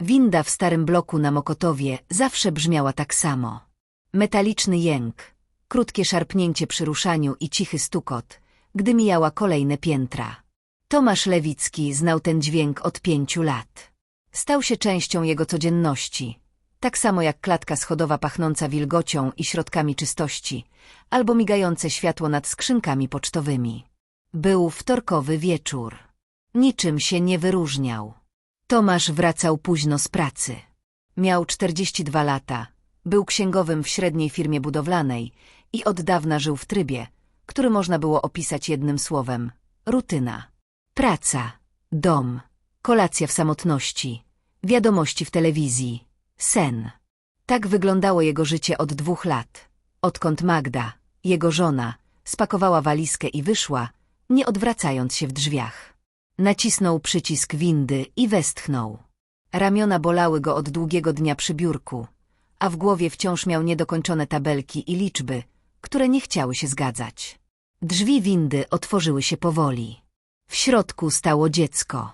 Winda w starym bloku na Mokotowie zawsze brzmiała tak samo. Metaliczny jęk, krótkie szarpnięcie przy ruszaniu i cichy stukot, gdy mijała kolejne piętra. Tomasz Lewicki znał ten dźwięk od pięciu lat. Stał się częścią jego codzienności, tak samo jak klatka schodowa pachnąca wilgocią i środkami czystości, albo migające światło nad skrzynkami pocztowymi. Był wtorkowy wieczór. Niczym się nie wyróżniał. Tomasz wracał późno z pracy. Miał 42 lata, był księgowym w średniej firmie budowlanej i od dawna żył w trybie, który można było opisać jednym słowem – rutyna. Praca, dom, kolacja w samotności, wiadomości w telewizji, sen. Tak wyglądało jego życie od dwóch lat, odkąd Magda, jego żona, spakowała walizkę i wyszła, nie odwracając się w drzwiach. Nacisnął przycisk windy i westchnął. Ramiona bolały go od długiego dnia przy biurku, a w głowie wciąż miał niedokończone tabelki i liczby, które nie chciały się zgadzać. Drzwi windy otworzyły się powoli. W środku stało dziecko.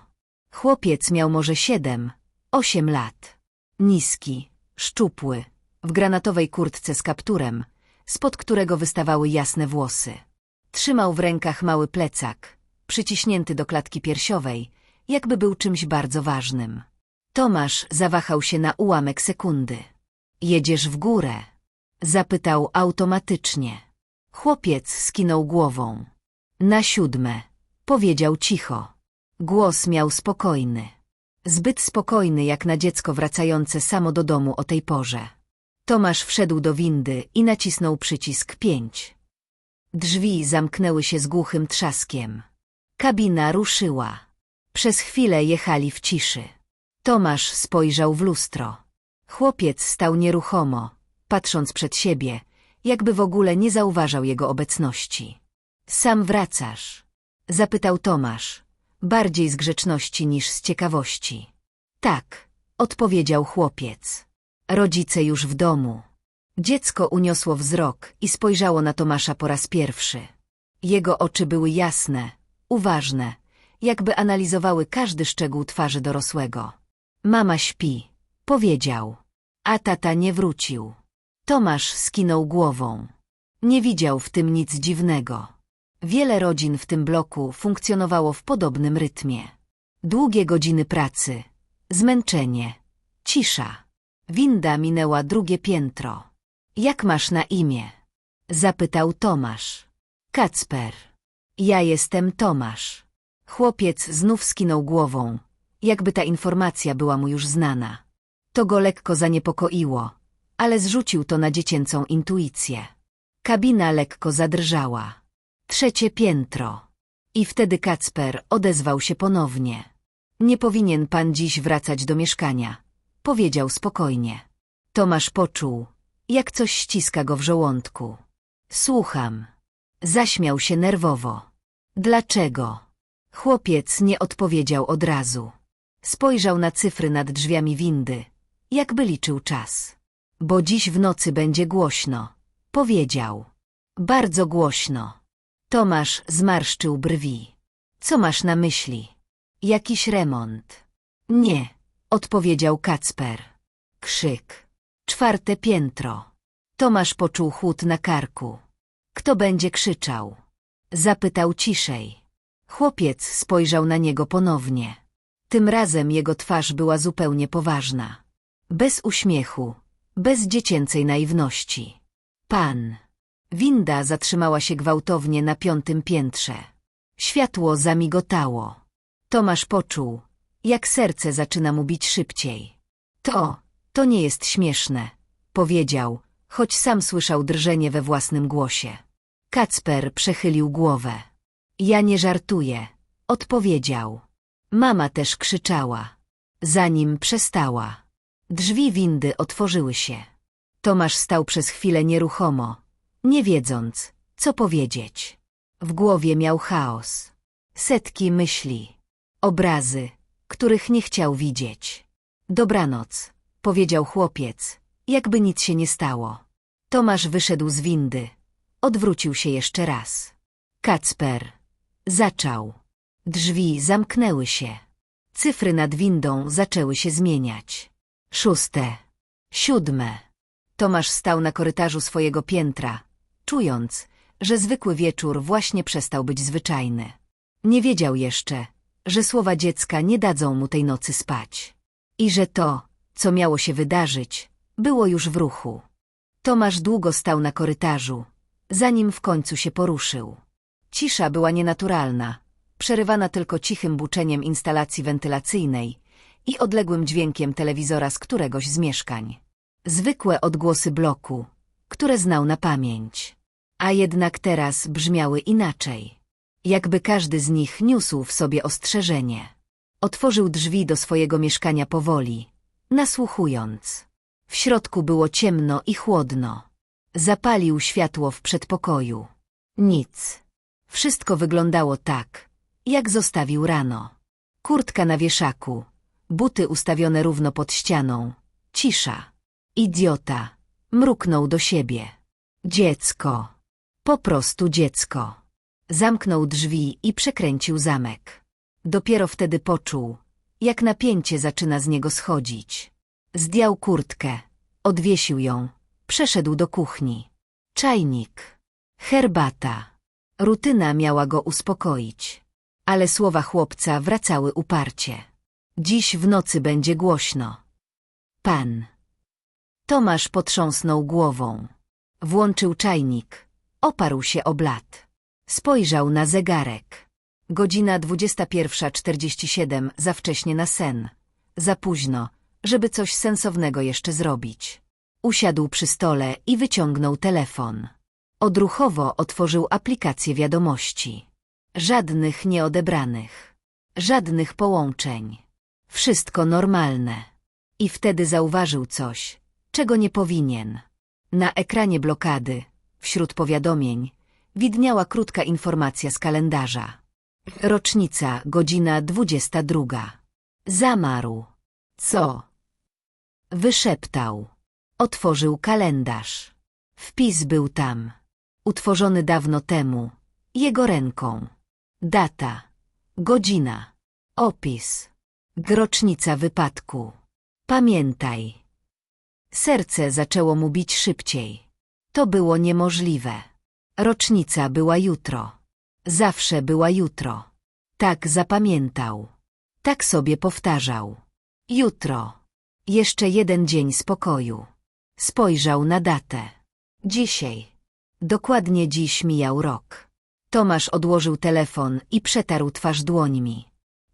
Chłopiec miał może siedem, osiem lat. Niski, szczupły, w granatowej kurtce z kapturem, spod którego wystawały jasne włosy. Trzymał w rękach mały plecak, przyciśnięty do klatki piersiowej, jakby był czymś bardzo ważnym. Tomasz zawahał się na ułamek sekundy. Jedziesz w górę? Zapytał automatycznie. Chłopiec skinął głową. Na siódme, powiedział cicho. Głos miał spokojny. Zbyt spokojny jak na dziecko wracające samo do domu o tej porze. Tomasz wszedł do windy i nacisnął przycisk pięć. Drzwi zamknęły się z głuchym trzaskiem. Kabina ruszyła. Przez chwilę jechali w ciszy. Tomasz spojrzał w lustro. Chłopiec stał nieruchomo, patrząc przed siebie, jakby w ogóle nie zauważał jego obecności. Sam wracasz? Zapytał Tomasz, bardziej z grzeczności niż z ciekawości. Tak, odpowiedział chłopiec. Rodzice już w domu. Dziecko uniosło wzrok i spojrzało na Tomasza po raz pierwszy. Jego oczy były jasne, uważne, jakby analizowały każdy szczegół twarzy dorosłego. Mama śpi, powiedział, a tata nie wrócił. Tomasz skinął głową. Nie widział w tym nic dziwnego. Wiele rodzin w tym bloku funkcjonowało w podobnym rytmie. Długie godziny pracy, zmęczenie, cisza. Winda minęła drugie piętro. Jak masz na imię? Zapytał Tomasz. Kacper. Ja jestem Tomasz. Chłopiec znów skinął głową, jakby ta informacja była mu już znana. To go lekko zaniepokoiło, ale zrzucił to na dziecięcą intuicję. Kabina lekko zadrżała. Trzecie piętro. I wtedy Kacper odezwał się ponownie. Nie powinien pan dziś wracać do mieszkania, powiedział spokojnie. Tomasz poczuł, jak coś ściska go w żołądku. Słucham. Zaśmiał się nerwowo. Dlaczego? Chłopiec nie odpowiedział od razu. Spojrzał na cyfry nad drzwiami windy, jakby liczył czas. Bo dziś w nocy będzie głośno, powiedział. Bardzo głośno. Tomasz zmarszczył brwi. Co masz na myśli? Jakiś remont? Nie, odpowiedział Kacper. Krzyk. Czwarte piętro. Tomasz poczuł chłód na karku. Kto będzie krzyczał? Zapytał ciszej. Chłopiec spojrzał na niego ponownie. Tym razem jego twarz była zupełnie poważna. Bez uśmiechu, bez dziecięcej naiwności. Pan. Winda zatrzymała się gwałtownie na piątym piętrze. Światło zamigotało. Tomasz poczuł, jak serce zaczyna mu bić szybciej. To, to nie jest śmieszne, powiedział, choć sam słyszał drżenie we własnym głosie. Kacper przechylił głowę. Ja nie żartuję, odpowiedział. Mama też krzyczała. Zanim przestała. Drzwi windy otworzyły się. Tomasz stał przez chwilę nieruchomo, nie wiedząc, co powiedzieć. W głowie miał chaos. Setki myśli. Obrazy, których nie chciał widzieć. Dobranoc, powiedział chłopiec, jakby nic się nie stało. Tomasz wyszedł z windy. Odwrócił się jeszcze raz. Kacper. Zaczął. Drzwi zamknęły się. Cyfry nad windą zaczęły się zmieniać. Szóste. Siódme. Tomasz stał na korytarzu swojego piętra, czując, że zwykły wieczór właśnie przestał być zwyczajny. Nie wiedział jeszcze, że słowa dziecka nie dadzą mu tej nocy spać. I że to, co miało się wydarzyć, było już w ruchu. Tomasz długo stał na korytarzu, zanim w końcu się poruszył. Cisza była nienaturalna, przerywana tylko cichym buczeniem instalacji wentylacyjnej i odległym dźwiękiem telewizora z któregoś z mieszkań. Zwykłe odgłosy bloku, które znał na pamięć. A jednak teraz brzmiały inaczej. Jakby każdy z nich niósł w sobie ostrzeżenie. Otworzył drzwi do swojego mieszkania powoli, nasłuchując. W środku było ciemno i chłodno. Zapalił światło w przedpokoju. Nic. Wszystko wyglądało tak, jak zostawił rano. Kurtka na wieszaku, buty ustawione równo pod ścianą, cisza. Idiota. Mruknął do siebie. Dziecko. Po prostu dziecko. Zamknął drzwi i przekręcił zamek. Dopiero wtedy poczuł, jak napięcie zaczyna z niego schodzić. Zdjął kurtkę, odwiesił ją, przeszedł do kuchni. Czajnik. Herbata. Rutyna miała go uspokoić. Ale słowa chłopca wracały uparcie. Dziś w nocy będzie głośno. Pan. Tomasz potrząsnął głową. Włączył czajnik. Oparł się o blat. Spojrzał na zegarek. Godzina 21.47 za wcześnie na sen. Za późno, żeby coś sensownego jeszcze zrobić. Usiadł przy stole i wyciągnął telefon. Odruchowo otworzył aplikację wiadomości. Żadnych nieodebranych. Żadnych połączeń. Wszystko normalne. I wtedy zauważył coś, czego nie powinien. Na ekranie blokady, wśród powiadomień, widniała krótka informacja z kalendarza. Rocznica, godzina dwudziesta druga. Zamarł. Co? Wyszeptał. Otworzył kalendarz. Wpis był tam. Utworzony dawno temu. Jego ręką. Data. Godzina. Opis. Rocznica wypadku. Pamiętaj. Serce zaczęło mu bić szybciej. To było niemożliwe. Rocznica była jutro. Zawsze była jutro. Tak zapamiętał. Tak sobie powtarzał. Jutro. Jeszcze jeden dzień spokoju. Spojrzał na datę. Dzisiaj. Dokładnie dziś mijał rok. Tomasz odłożył telefon i przetarł twarz dłońmi.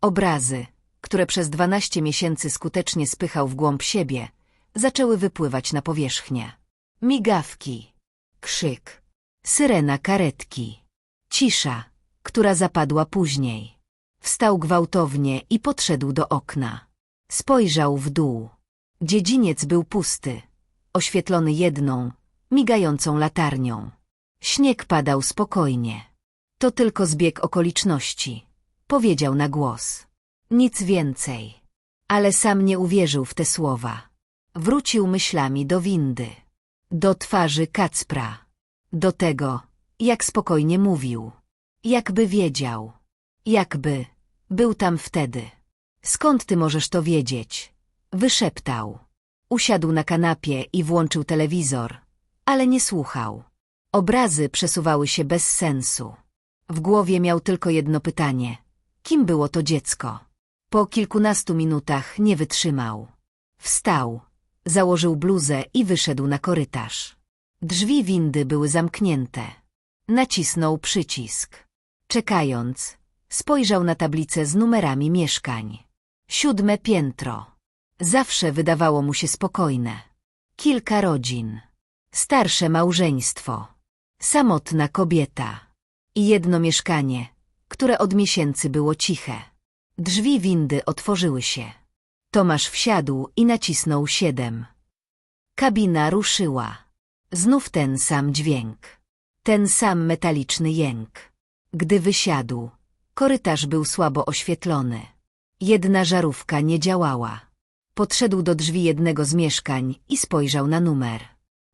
Obrazy, które przez dwanaście miesięcy skutecznie spychał w głąb siebie, zaczęły wypływać na powierzchnię. Migawki. Krzyk. Syrena karetki. Cisza, która zapadła później. Wstał gwałtownie i podszedł do okna. Spojrzał w dół. Dziedziniec był pusty, oświetlony jedną, migającą latarnią. Śnieg padał spokojnie. To tylko zbieg okoliczności, powiedział na głos. Nic więcej. Ale sam nie uwierzył w te słowa. Wrócił myślami do windy. Do twarzy Kacpra. Do tego, jak spokojnie mówił. Jakby wiedział. Jakby był tam wtedy. Skąd ty możesz to wiedzieć? Wyszeptał. Usiadł na kanapie i włączył telewizor, ale nie słuchał. Obrazy przesuwały się bez sensu. W głowie miał tylko jedno pytanie. Kim było to dziecko? Po kilkunastu minutach nie wytrzymał. Wstał, założył bluzę i wyszedł na korytarz. Drzwi windy były zamknięte. Nacisnął przycisk. Czekając, spojrzał na tablicę z numerami mieszkań. Siódme piętro. Zawsze wydawało mu się spokojne. Kilka rodzin. Starsze małżeństwo. Samotna kobieta. I jedno mieszkanie, które od miesięcy było ciche. Drzwi windy otworzyły się. Tomasz wsiadł i nacisnął siedem. Kabina ruszyła. Znów ten sam dźwięk. Ten sam metaliczny jęk. Gdy wysiadł, korytarz był słabo oświetlony. Jedna żarówka nie działała. Podszedł do drzwi jednego z mieszkań i spojrzał na numer.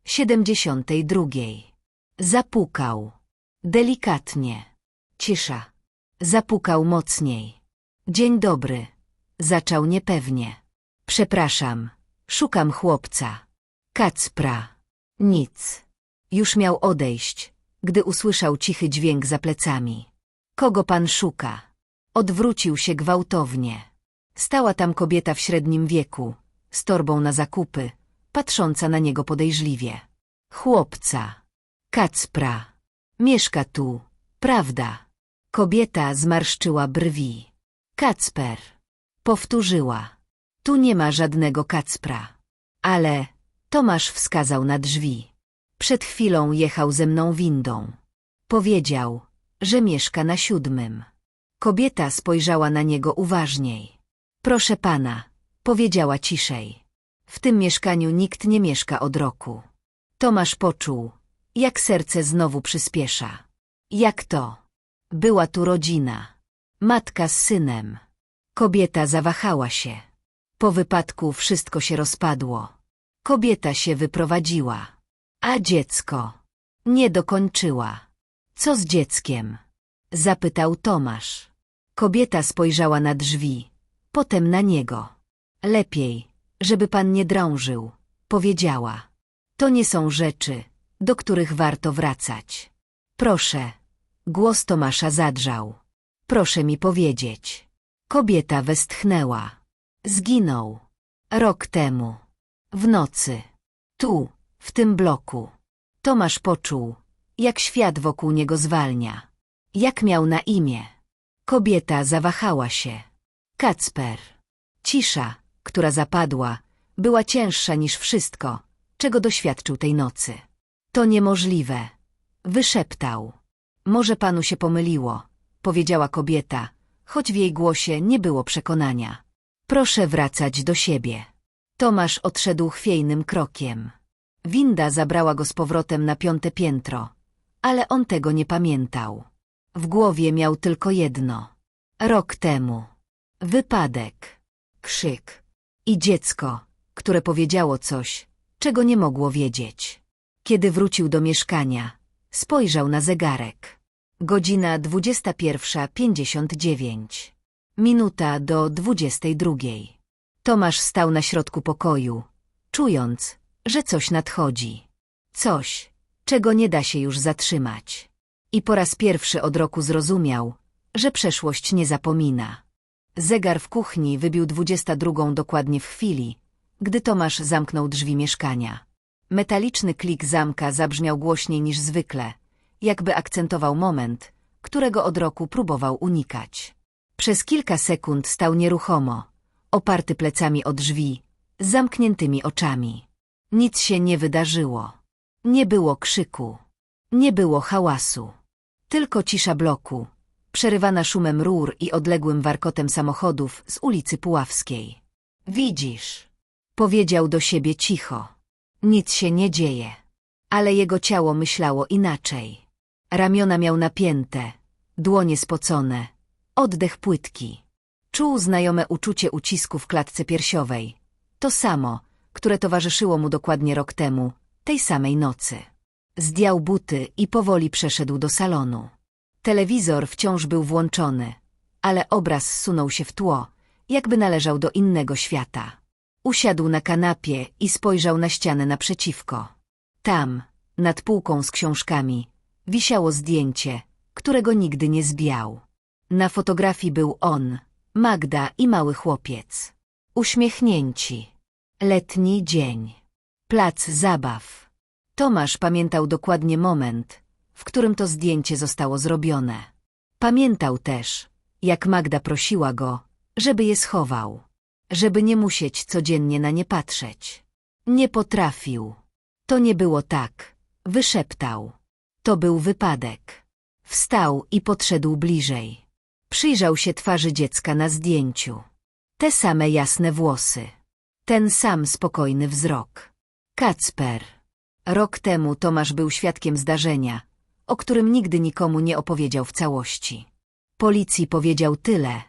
Siedemdziesiątej drugiej. Zapukał. Delikatnie. Cisza. Zapukał mocniej. Dzień dobry. Zaczął niepewnie. Przepraszam, szukam chłopca. Kacpra. Nic. Już miał odejść, gdy usłyszał cichy dźwięk za plecami. Kogo pan szuka? Odwrócił się gwałtownie. Stała tam kobieta w średnim wieku, z torbą na zakupy, patrząca na niego podejrzliwie. Chłopca. Kacpra. Mieszka tu, prawda? Kobieta zmarszczyła brwi. Kacper. Powtórzyła. Tu nie ma żadnego Kacpra. Ale Tomasz wskazał na drzwi. Przed chwilą jechał ze mną windą. Powiedział, że mieszka na siódmym. Kobieta spojrzała na niego uważniej. Proszę pana, powiedziała ciszej. W tym mieszkaniu nikt nie mieszka od roku. Tomasz poczuł, jak serce znowu przyspiesza. Jak to? Była tu rodzina. Matka z synem. Kobieta zawahała się. Po wypadku wszystko się rozpadło. Kobieta się wyprowadziła. A dziecko? Nie dokończyła. Co z dzieckiem? Zapytał Tomasz. Kobieta spojrzała na drzwi, potem na niego. Lepiej, żeby pan nie drążył, powiedziała. To nie są rzeczy, do których warto wracać. Proszę. Głos Tomasza zadrżał. Proszę mi powiedzieć. Kobieta westchnęła. Zginął. Rok temu. W nocy. Tu, w tym bloku. Tomasz poczuł, jak świat wokół niego zwalnia. Jak miał na imię. Kobieta zawahała się. Kacper. Cisza, która zapadła, była cięższa niż wszystko, czego doświadczył tej nocy. To niemożliwe. Wyszeptał. Może panu się pomyliło, powiedziała kobieta, choć w jej głosie nie było przekonania. Proszę wracać do siebie. Tomasz odszedł chwiejnym krokiem. Winda zabrała go z powrotem na piąte piętro, ale on tego nie pamiętał. W głowie miał tylko jedno. Rok temu. Wypadek. Krzyk. I dziecko, które powiedziało coś, czego nie mogło wiedzieć. Kiedy wrócił do mieszkania, spojrzał na zegarek. Godzina 21.59. Minuta do 22. Tomasz stał na środku pokoju, czując, że coś nadchodzi. Coś, czego nie da się już zatrzymać. I po raz pierwszy od roku zrozumiał, że przeszłość nie zapomina. Zegar w kuchni wybił dwudziesta drugą dokładnie w chwili, gdy Tomasz zamknął drzwi mieszkania. Metaliczny klik zamka zabrzmiał głośniej niż zwykle, jakby akcentował moment, którego od roku próbował unikać. Przez kilka sekund stał nieruchomo, oparty plecami o drzwi, z zamkniętymi oczami. Nic się nie wydarzyło. Nie było krzyku. Nie było hałasu. Tylko cisza bloku, przerywana szumem rur i odległym warkotem samochodów z ulicy Puławskiej. Widzisz, powiedział do siebie cicho. Nic się nie dzieje. Ale jego ciało myślało inaczej. Ramiona miał napięte, dłonie spocone, oddech płytki. Czuł znajome uczucie ucisku w klatce piersiowej. To samo, które towarzyszyło mu dokładnie rok temu, tej samej nocy. Zdjął buty i powoli przeszedł do salonu. Telewizor wciąż był włączony, ale obraz sunął się w tło, jakby należał do innego świata. Usiadł na kanapie i spojrzał na ścianę naprzeciwko. Tam, nad półką z książkami, wisiało zdjęcie, którego nigdy nie zbiał. Na fotografii był on, Magda i mały chłopiec. Uśmiechnięci. Letni dzień. Plac zabaw. Tomasz pamiętał dokładnie moment, w którym to zdjęcie zostało zrobione. Pamiętał też, jak Magda prosiła go, żeby je schował, żeby nie musieć codziennie na nie patrzeć. Nie potrafił. To nie było tak, wyszeptał. To był wypadek. Wstał i podszedł bliżej. Przyjrzał się twarzy dziecka na zdjęciu. Te same jasne włosy. Ten sam spokojny wzrok. Kacper. Rok temu Tomasz był świadkiem zdarzenia, o którym nigdy nikomu nie opowiedział w całości. Policji powiedział tyle,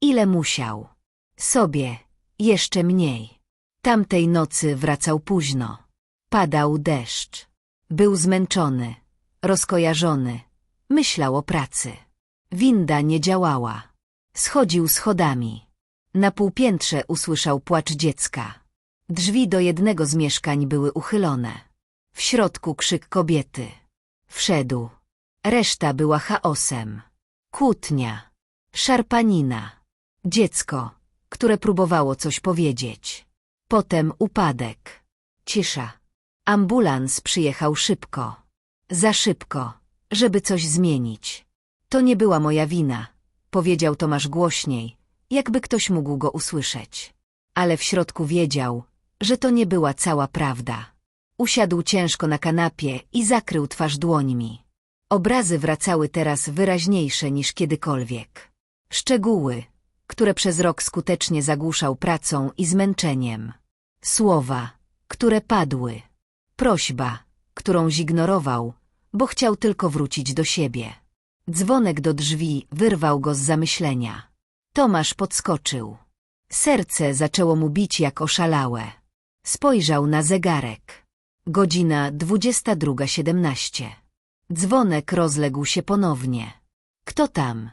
ile musiał. Sobie jeszcze mniej. Tamtej nocy wracał późno. Padał deszcz. Był zmęczony, rozkojarzony. Myślał o pracy. Winda nie działała. Schodził schodami. Na półpiętrze usłyszał płacz dziecka. Drzwi do jednego z mieszkań były uchylone. W środku krzyk kobiety. Wszedł. Reszta była chaosem. Kłótnia. Szarpanina. Dziecko, które próbowało coś powiedzieć. Potem upadek. Cisza. Ambulans przyjechał szybko. Za szybko, żeby coś zmienić. To nie była moja wina, powiedział Tomasz głośniej, jakby ktoś mógł go usłyszeć. Ale w środku wiedział, że to nie była cała prawda. Usiadł ciężko na kanapie i zakrył twarz dłońmi. Obrazy wracały teraz wyraźniejsze niż kiedykolwiek. Szczegóły, które przez rok skutecznie zagłuszał pracą i zmęczeniem. Słowa, które padły. Prośba, którą zignorował, bo chciał tylko wrócić do siebie. Dzwonek do drzwi wyrwał go z zamyślenia. Tomasz podskoczył. Serce zaczęło mu bić jak oszalałe. Spojrzał na zegarek. Godzina dwudziesta druga siedemnaście. Dzwonek rozległ się ponownie. Kto tam?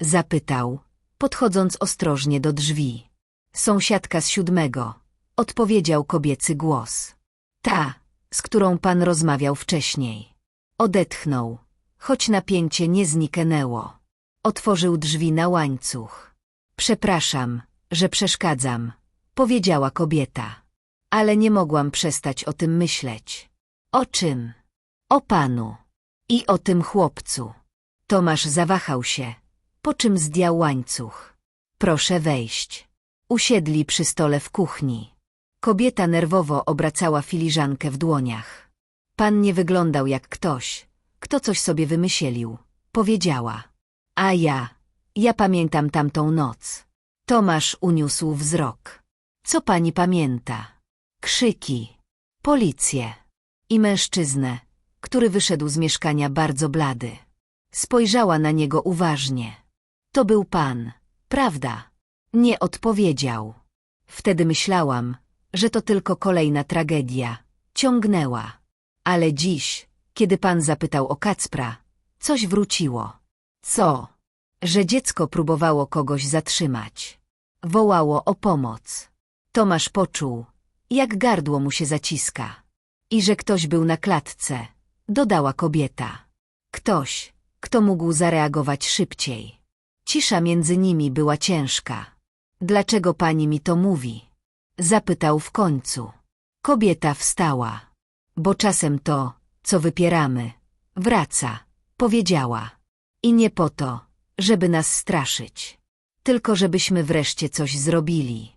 Zapytał, podchodząc ostrożnie do drzwi. Sąsiadka z siódmego, odpowiedział kobiecy głos. Ta, z którą pan rozmawiał wcześniej. Odetchnął, choć napięcie nie zniknęło. Otworzył drzwi na łańcuch. Przepraszam, że przeszkadzam, powiedziała kobieta. Ale nie mogłam przestać o tym myśleć. O czym? O panu. I o tym chłopcu. Tomasz zawahał się, po czym zdjął łańcuch. Proszę wejść. Usiedli przy stole w kuchni. Kobieta nerwowo obracała filiżankę w dłoniach. Pan nie wyglądał jak ktoś, kto coś sobie wymyślił, powiedziała. A ja, ja pamiętam tamtą noc. Tomasz uniósł wzrok. Co pani pamięta? Krzyki, policję i mężczyznę, który wyszedł z mieszkania bardzo blady. Spojrzała na niego uważnie. To był pan, prawda? Nie odpowiedział. Wtedy myślałam, że to tylko kolejna tragedia. Ciągnęła. Ale dziś, kiedy pan zapytał o Kacpra, coś wróciło. Co? Że dziecko próbowało kogoś zatrzymać. Wołało o pomoc. Tomasz poczuł, jak gardło mu się zaciska. I że ktoś był na klatce, dodała kobieta. Ktoś, kto mógł zareagować szybciej. Cisza między nimi była ciężka. Dlaczego pani mi to mówi? Zapytał w końcu. Kobieta wstała. Bo czasem to, co wypieramy, wraca, powiedziała. I nie po to, żeby nas straszyć. Tylko żebyśmy wreszcie coś zrobili.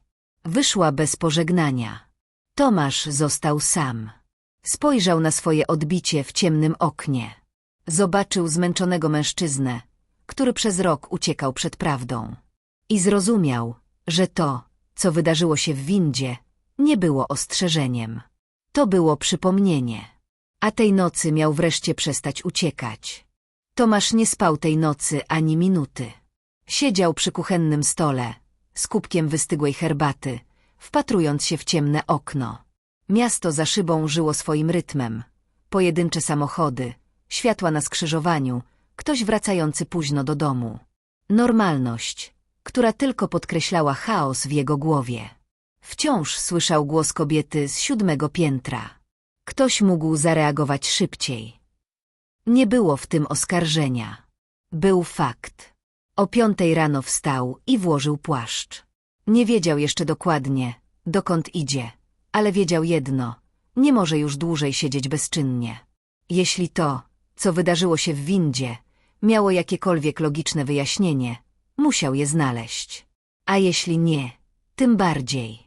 Wyszła bez pożegnania. Tomasz został sam. Spojrzał na swoje odbicie w ciemnym oknie. Zobaczył zmęczonego mężczyznę, który przez rok uciekał przed prawdą. I zrozumiał, że to, co wydarzyło się w windzie, nie było ostrzeżeniem. To było przypomnienie. A tej nocy miał wreszcie przestać uciekać. Tomasz nie spał tej nocy ani minuty. Siedział przy kuchennym stole, z kubkiem wystygłej herbaty, wpatrując się w ciemne okno. Miasto za szybą żyło swoim rytmem. Pojedyncze samochody, światła na skrzyżowaniu, ktoś wracający późno do domu. Normalność, która tylko podkreślała chaos w jego głowie. Wciąż słyszał głos kobiety z siódmego piętra. Ktoś mógł zareagować szybciej. Nie było w tym oskarżenia. Był fakt. O piątej rano wstał i włożył płaszcz. Nie wiedział jeszcze dokładnie, dokąd idzie, ale wiedział jedno, nie może już dłużej siedzieć bezczynnie. Jeśli to, co wydarzyło się w windzie, miało jakiekolwiek logiczne wyjaśnienie, musiał je znaleźć. A jeśli nie, tym bardziej.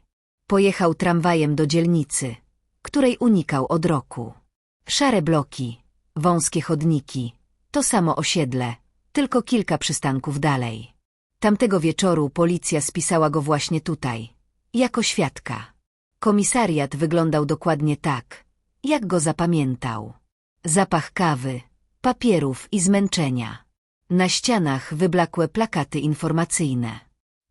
Pojechał tramwajem do dzielnicy, której unikał od roku. Szare bloki, wąskie chodniki, to samo osiedle, tylko kilka przystanków dalej. Tamtego wieczoru policja spisała go właśnie tutaj, jako świadka. Komisariat wyglądał dokładnie tak, jak go zapamiętał. Zapach kawy, papierów i zmęczenia. Na ścianach wyblakłe plakaty informacyjne.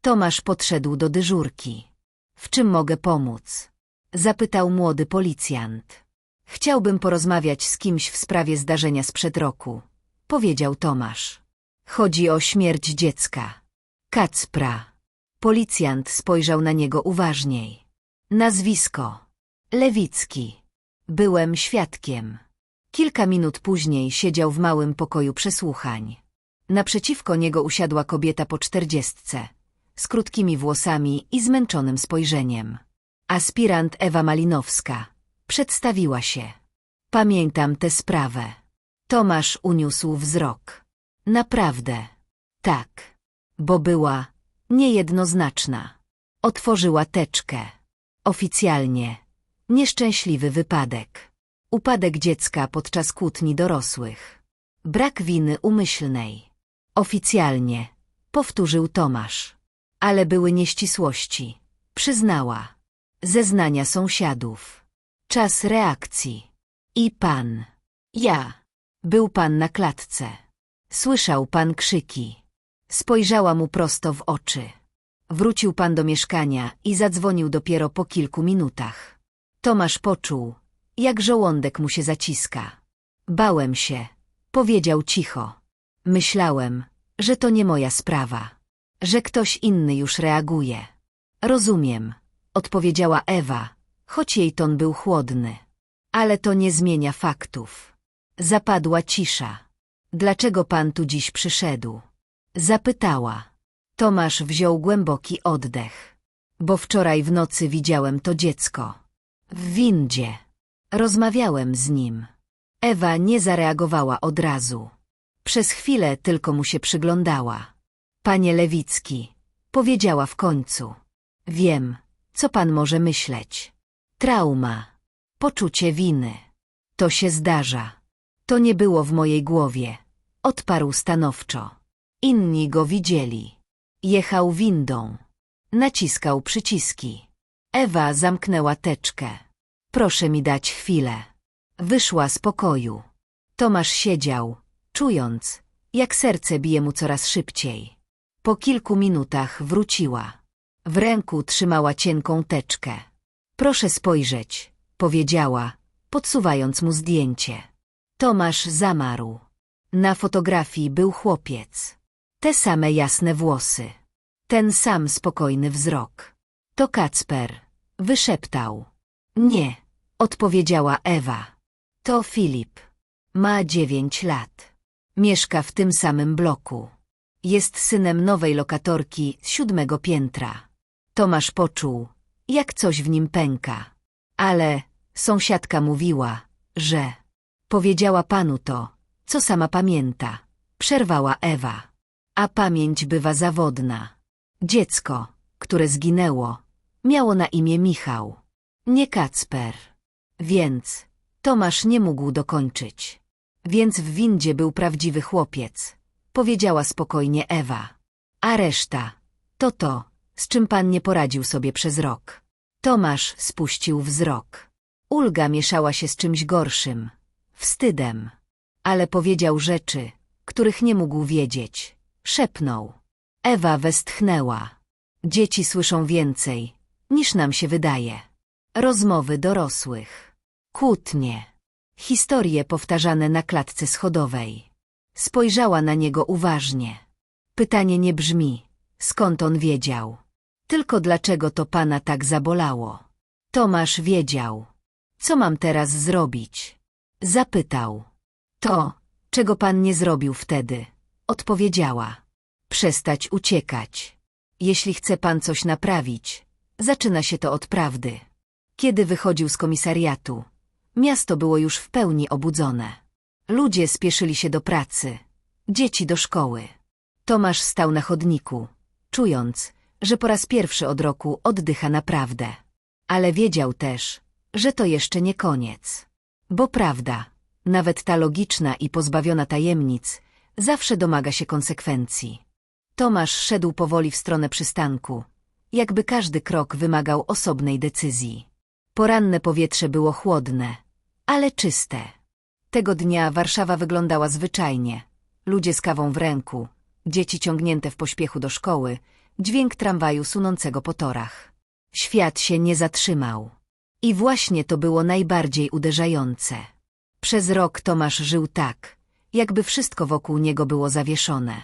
Tomasz podszedł do dyżurki. W czym mogę pomóc? Zapytał młody policjant. Chciałbym porozmawiać z kimś w sprawie zdarzenia sprzed roku, powiedział Tomasz. Chodzi o śmierć dziecka. Kacpra. Policjant spojrzał na niego uważniej. Nazwisko. Lewicki. Byłem świadkiem. Kilka minut później siedział w małym pokoju przesłuchań. Naprzeciwko niego usiadła kobieta po czterdziestce, z krótkimi włosami i zmęczonym spojrzeniem. Aspirant Ewa Malinowska. Przedstawiła się. Pamiętam tę sprawę. Tomasz uniósł wzrok. Naprawdę. Tak. Bo była niejednoznaczna. Otworzyła teczkę. Oficjalnie. Nieszczęśliwy wypadek. Upadek dziecka podczas kłótni dorosłych. Brak winy umyślnej. Oficjalnie. Powtórzył Tomasz. Ale były nieścisłości. Przyznała. Zeznania sąsiadów. Czas reakcji. I pan. Ja. Był pan na klatce. Słyszał pan krzyki. Spojrzała mu prosto w oczy. Wrócił pan do mieszkania i zadzwonił dopiero po kilku minutach. Tomasz poczuł, jak żołądek mu się zaciska. Bałem się, powiedział cicho. Myślałem, że to nie moja sprawa, że ktoś inny już reaguje. Rozumiem, odpowiedziała Ewa, choć jej ton był chłodny. Ale to nie zmienia faktów. Zapadła cisza. Dlaczego pan tu dziś przyszedł? Zapytała. Tomasz wziął głęboki oddech. Bo wczoraj w nocy widziałem to dziecko. W windzie. Rozmawiałem z nim. Ewa nie zareagowała od razu. Przez chwilę tylko mu się przyglądała. Panie Lewicki, powiedziała w końcu. Wiem, co pan może myśleć. Trauma. Poczucie winy. To się zdarza. To nie było w mojej głowie. Odparł stanowczo. Inni go widzieli. Jechał windą. Naciskał przyciski. Ewa zamknęła teczkę. Proszę mi dać chwilę. Wyszła z pokoju. Tomasz siedział, czując, jak serce bije mu coraz szybciej. Po kilku minutach wróciła. W ręku trzymała cienką teczkę. Proszę spojrzeć, powiedziała, podsuwając mu zdjęcie. Tomasz zamarł. Na fotografii był chłopiec. Te same jasne włosy. Ten sam spokojny wzrok. To Kacper. Wyszeptał. Nie, odpowiedziała Ewa. To Filip. Ma dziewięć lat. Mieszka w tym samym bloku. Jest synem nowej lokatorki z siódmego piętra. Tomasz poczuł, jak coś w nim pęka. Ale sąsiadka mówiła, że... Powiedziała panu to, co sama pamięta. Przerwała Ewa. A pamięć bywa zawodna. Dziecko, które zginęło, miało na imię Michał. Nie Kacper. Więc Tomasz nie mógł dokończyć. Więc w windzie był prawdziwy chłopiec. Powiedziała spokojnie Ewa. A reszta, to to, z czym pan nie poradził sobie przez rok. Tomasz spuścił wzrok. Ulga mieszała się z czymś gorszym. Wstydem. Ale powiedział rzeczy, których nie mógł wiedzieć. Szepnął. Ewa westchnęła. Dzieci słyszą więcej, niż nam się wydaje. Rozmowy dorosłych. Kłótnie. Historie powtarzane na klatce schodowej. Spojrzała na niego uważnie. Pytanie nie brzmi, skąd on wiedział. Tylko dlaczego to pana tak zabolało. Tomasz wiedział. Co mam teraz zrobić? Zapytał. To, czego pan nie zrobił wtedy. Odpowiedziała. Przestać uciekać. Jeśli chce pan coś naprawić, zaczyna się to od prawdy. Kiedy wychodził z komisariatu, miasto było już w pełni obudzone. Ludzie spieszyli się do pracy, dzieci do szkoły. Tomasz stał na chodniku, czując, że po raz pierwszy od roku oddycha naprawdę. Ale wiedział też, że to jeszcze nie koniec. Bo prawda, nawet ta logiczna i pozbawiona tajemnic, zawsze domaga się konsekwencji. Tomasz szedł powoli w stronę przystanku, jakby każdy krok wymagał osobnej decyzji. Poranne powietrze było chłodne, ale czyste. Tego dnia Warszawa wyglądała zwyczajnie. Ludzie z kawą w ręku, dzieci ciągnięte w pośpiechu do szkoły, dźwięk tramwaju sunącego po torach. Świat się nie zatrzymał. I właśnie to było najbardziej uderzające. Przez rok Tomasz żył tak, jakby wszystko wokół niego było zawieszone.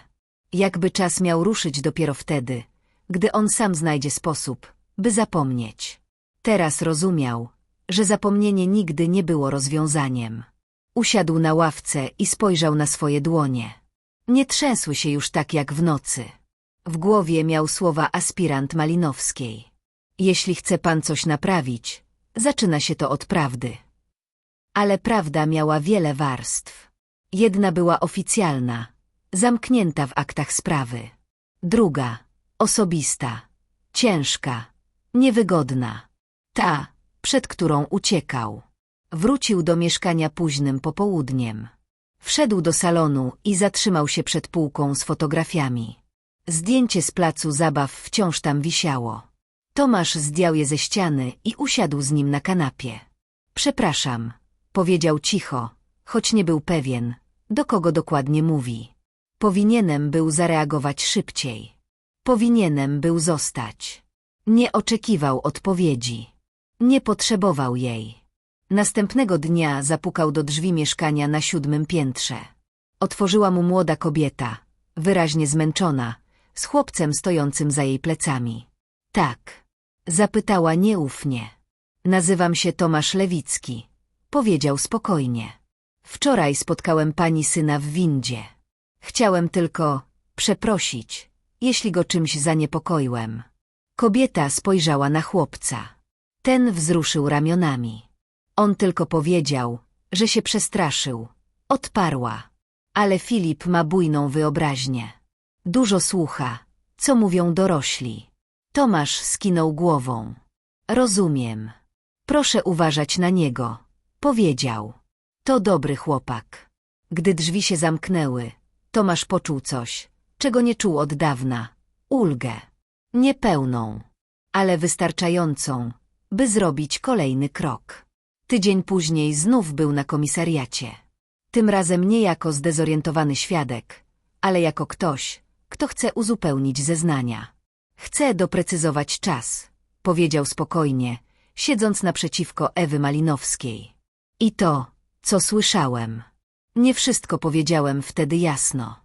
Jakby czas miał ruszyć dopiero wtedy, gdy on sam znajdzie sposób, by zapomnieć. Teraz rozumiał, że zapomnienie nigdy nie było rozwiązaniem. Usiadł na ławce i spojrzał na swoje dłonie. Nie trzęsły się już tak jak w nocy. W głowie miał słowa aspirant Malinowskiej. Jeśli chce pan coś naprawić, zaczyna się to od prawdy. Ale prawda miała wiele warstw. Jedna była oficjalna, zamknięta w aktach sprawy. Druga, osobista, ciężka, niewygodna. Ta, przed którą uciekał. Wrócił do mieszkania późnym popołudniem. Wszedł do salonu i zatrzymał się przed półką z fotografiami. Zdjęcie z placu zabaw wciąż tam wisiało. Tomasz zdjął je ze ściany i usiadł z nim na kanapie. Przepraszam, powiedział cicho, choć nie był pewien, do kogo dokładnie mówi. Powinienem był zareagować szybciej. Powinienem był zostać. Nie oczekiwał odpowiedzi. Nie potrzebował jej. Następnego dnia zapukał do drzwi mieszkania na siódmym piętrze. Otworzyła mu młoda kobieta, wyraźnie zmęczona, z chłopcem stojącym za jej plecami. Tak. Zapytała nieufnie. Nazywam się Tomasz Lewicki. Powiedział spokojnie. Wczoraj spotkałem pani syna w windzie. Chciałem tylko przeprosić, jeśli go czymś zaniepokoiłem. Kobieta spojrzała na chłopca. Ten wzruszył ramionami. On tylko powiedział, że się przestraszył. Odparła. Ale Filip ma bujną wyobraźnię. Dużo słucha, co mówią dorośli. Tomasz skinął głową. Rozumiem. Proszę uważać na niego, powiedział. To dobry chłopak. Gdy drzwi się zamknęły, Tomasz poczuł coś, czego nie czuł od dawna. Ulgę. Niepełną, ale wystarczającą, by zrobić kolejny krok. Tydzień później znów był na komisariacie. Tym razem nie jako zdezorientowany świadek, ale jako ktoś, kto chce uzupełnić zeznania. Chcę doprecyzować czas, powiedział spokojnie, siedząc naprzeciwko Ewy Malinowskiej. I to, co słyszałem. Nie wszystko powiedziałem wtedy jasno.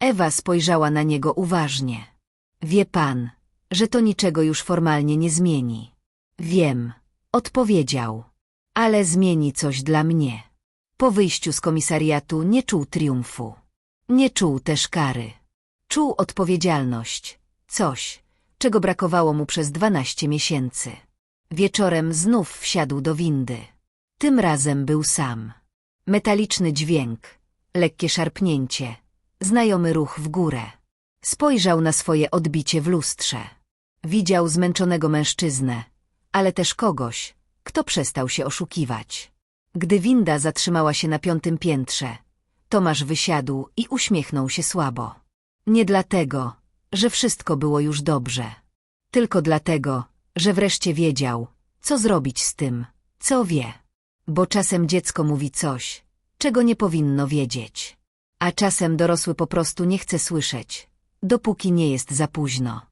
Ewa spojrzała na niego uważnie. Wie pan, że to niczego już formalnie nie zmieni. Wiem, odpowiedział. Ale zmieni coś dla mnie. Po wyjściu z komisariatu nie czuł triumfu. Nie czuł też kary. Czuł odpowiedzialność. Coś, czego brakowało mu przez dwanaście miesięcy. Wieczorem znów wsiadł do windy. Tym razem był sam. Metaliczny dźwięk, lekkie szarpnięcie, znajomy ruch w górę. Spojrzał na swoje odbicie w lustrze. Widział zmęczonego mężczyznę, ale też kogoś, kto przestał się oszukiwać. Gdy winda zatrzymała się na piątym piętrze, Tomasz wysiadł i uśmiechnął się słabo. Nie dlatego, że wszystko było już dobrze. Tylko dlatego, że wreszcie wiedział, co zrobić z tym, co wie. Bo czasem dziecko mówi coś, czego nie powinno wiedzieć. A czasem dorosły po prostu nie chce słyszeć, dopóki nie jest za późno.